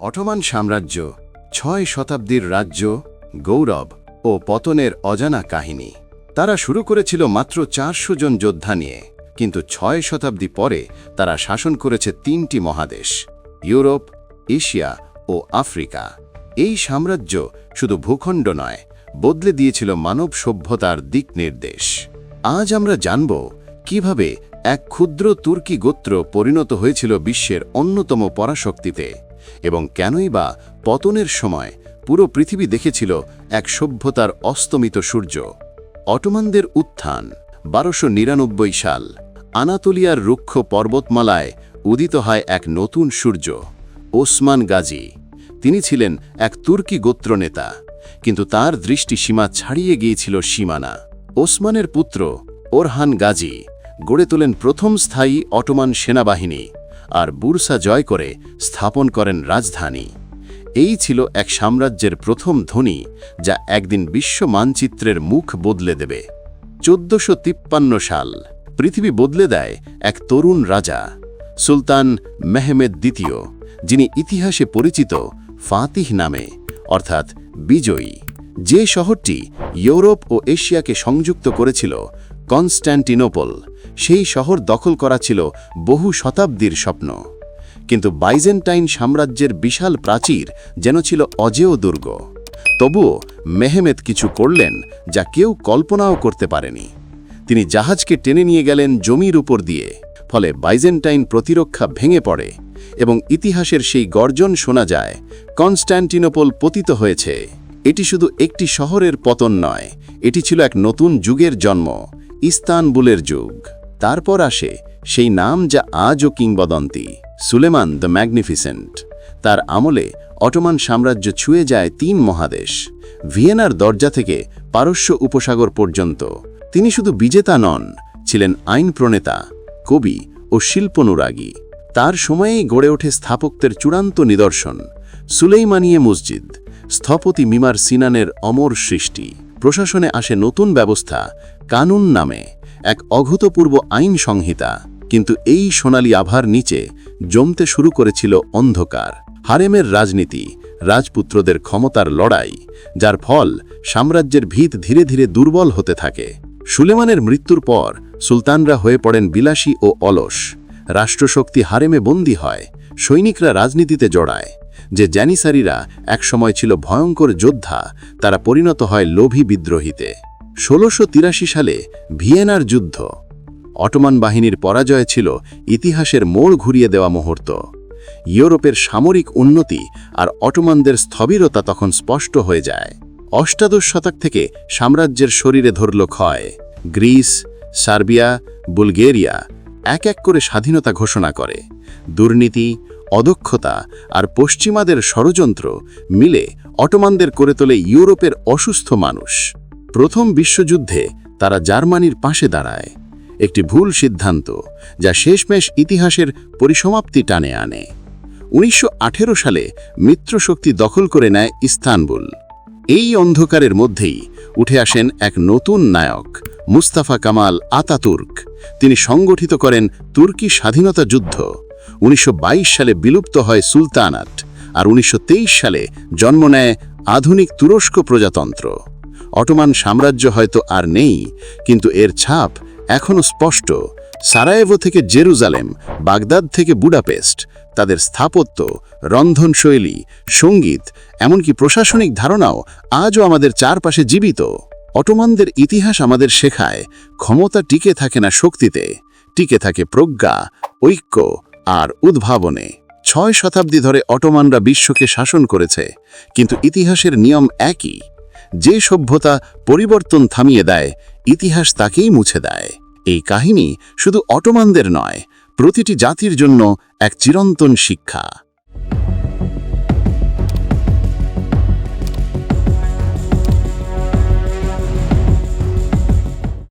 Ottoman সাম্রাজ্য, ছয় শতাব্দীর রাজ্য, গৌরব ও পতনের অজানা কাহিনী। তারা শুরু করেছিল মাত্র চারশো জন যোদ্ধা নিয়ে, কিন্তু ছয় শতাব্দী পরে তারা শাসন করেছে তিনটি মহাদেশ, ইউরোপ, এশিয়া ও আফ্রিকা। এই সাম্রাজ্য শুধু ভূখণ্ড নয়, বদলে দিয়েছিল মানব সভ্যতার দিক নির্দেশ। আজ আমরা জানব কীভাবে এক ক্ষুদ্র তুর্কি গোত্র পরিণত হয়েছিল বিশ্বের অন্যতম পরাশক্তিতে। এবং কেনই বা পতনের সময় পুরো পৃথিবী দেখেছিল এক সভ্যতার অস্তমিত সূর্য। অটোমানদের উত্থান, বারোশো নিরানব্বই সাল, আনাতোলিয়ার রুক্ষ পর্বতমালায় উদিত হয় এক নতুন সূর্য, ওসমান গাজী। তিনি ছিলেন এক তুর্কি গোত্র নেতা, কিন্তু তার দৃষ্টি সীমা ছাড়িয়ে গিয়েছিল সীমানা। ওসমানের পুত্র ওরহান গাজী গড়ে তোলেন প্রথম স্থায়ী অটোমান সেনাবাহিনী আর বুরসা জয় করে স্থাপন করেন রাজধানী। এই ছিল এক সাম্রাজ্যের প্রথম ধ্বনি, যা একদিন বিশ্ব মানচিত্রের মুখ বদলে দেবে। চোদ্দশো সাল, পৃথিবী বদলে দেয় এক তরুণ রাজা, সুলতান মেহমেদ দ্বিতীয়, যিনি ইতিহাসে পরিচিত ফাতিহ নামে, অর্থাৎ বিজয়ী। যে শহরটি ইউরোপ ও এশিয়াকে সংযুক্ত করেছিল কনস্ট্যান্টিনোপল সেই শহর দখল করা ছিল বহু শতাব্দীর স্বপ্ন। কিন্তু বাইজেন্টাইন সাম্রাজ্যের বিশাল প্রাচীর যেন ছিল অজেয় দুর্গ। তবুও মেহমেদ কিছু করলেন যা কেউ কল্পনাও করতে পারেনি। তিনি জাহাজকে টেনে নিয়ে গেলেন জমির উপর দিয়ে, ফলে বাইজেন্টাইন প্রতিরক্ষা ভেঙে পড়ে এবং ইতিহাসের সেই গর্জন শোনা যায় কনস্ট্যান্টিনোপল পতিত হয়েছে। এটি শুধু একটি শহরের পতন নয়, এটি ছিল এক নতুন যুগের জন্ম, ইস্তানবুলের যুগ। তারপর আসে সেই নাম যা আজও কিংবদন্তি, সুলেমান দ্য ম্যাগনিফিসেন্ট। তার আমলে অটোমান সাম্রাজ্য ছুঁয়ে যায় তিন মহাদেশ, ভিয়েনার দরজা থেকে পারস্য উপসাগর পর্যন্ত। তিনি শুধু বিজেতা নন, ছিলেন আইন প্রণেতা, কবি ও শিল্পনুরাগী। তার সময়েই গড়ে ওঠে স্থাপত্যের চূড়ান্ত নিদর্শন, সুলেইমানিয়ে মসজিদ, স্থপতি মিমার সিনানের অমর সৃষ্টি। প্রশাসনে আসে নতুন ব্যবস্থা, কানুন নামে। এক অভূতপূর্ব আইন সংহিতা। কিন্তু এই সোনালী আভার নিচে জমতে শুরু করেছিল অন্ধকার। হারেমের রাজনীতি, রাজপুত্রদের ক্ষমতার লড়াই, যার ফল সাম্রাজ্যের ভিত ধীরে ধীরে দুর্বল হতে থাকে। সুলেমানের মৃত্যুর পর সুলতানরা হয়ে পড়েন বিলাসী ও অলস। রাষ্ট্রশক্তি হারেমে বন্দী হয়, সৈনিকরা রাজনীতিতে জড়ায়। যে জ্যানিসারিরা একসময় ছিল ভয়ঙ্কর যোদ্ধা, তারা পরিণত হয় লোভী বিদ্রোহীতে। ষোলোশো সালে ভিয়েনার যুদ্ধ। অটোমান বাহিনীর পরাজয় ছিল ইতিহাসের মোড় ঘুরিয়ে দেওয়া মুহূর্ত। ইউরোপের সামরিক উন্নতি আর অটোমানদের স্থবিরতা তখন স্পষ্ট হয়ে যায়। অষ্টাদশ শতক থেকে সাম্রাজ্যের শরীরে ধরল ক্ষয়। গ্রিস, সার্বিয়া, বুলগেরিয়া এক এক করে স্বাধীনতা ঘোষণা করে। দুর্নীতি, অদক্ষতা আর পশ্চিমাদের ষড়যন্ত্র মিলে অটোমানদের করে তোলে ইউরোপের অসুস্থ মানুষ। প্রথম বিশ্বযুদ্ধে তারা জার্মানির পাশে দাঁড়ায়। একটি ভুল সিদ্ধান্ত যা শেষমেশ ইতিহাসের পরিসমাপ্তি টানে আনে। উনিশশো আঠেরো সালে মিত্রশক্তি দখল করে নেয় ইস্তানবুল। এই অন্ধকারের মধ্যেই উঠে আসেন এক নতুন নায়ক, মুস্তাফা কামাল আতাতুর্ক। তিনি সংগঠিত করেন তুর্কি স্বাধীনতা যুদ্ধ। উনিশশো বাইশ সালে বিলুপ্ত হয় সুলতানাত আর উনিশশো তেইশ সালে জন্ম নেয় আধুনিক তুরস্ক প্রজাতন্ত্র। অটোমান সাম্রাজ্য হয়তো আর নেই, কিন্তু এর ছাপ এখনও স্পষ্ট। সারায়েভো থেকে জেরুজালেম, বাগদাদ থেকে বুডাপেস্ট তাদের স্থাপত্য, রন্ধনশৈলী, সংগীত, এমনকি প্রশাসনিক ধারণাও আজও আমাদের চারপাশে জীবিত। অটোমানদের ইতিহাস আমাদের শেখায়, ক্ষমতা টিকে থাকে না শক্তিতে, টিকে থাকে প্রজ্ঞা, ঐক্য আর উদ্ভাবনে। ছয় শতাব্দী ধরে অটোমানরা বিশ্বকে শাসন করেছে, কিন্তু ইতিহাসের নিয়ম একই। যে সভ্যতা পরিবর্তন থামিয়ে দেয়, ইতিহাস তাকেই মুছে দেয়। এই কাহিনী শুধু অটোমানদের নয়, প্রতিটি জাতির জন্য এক চিরন্তন শিক্ষা।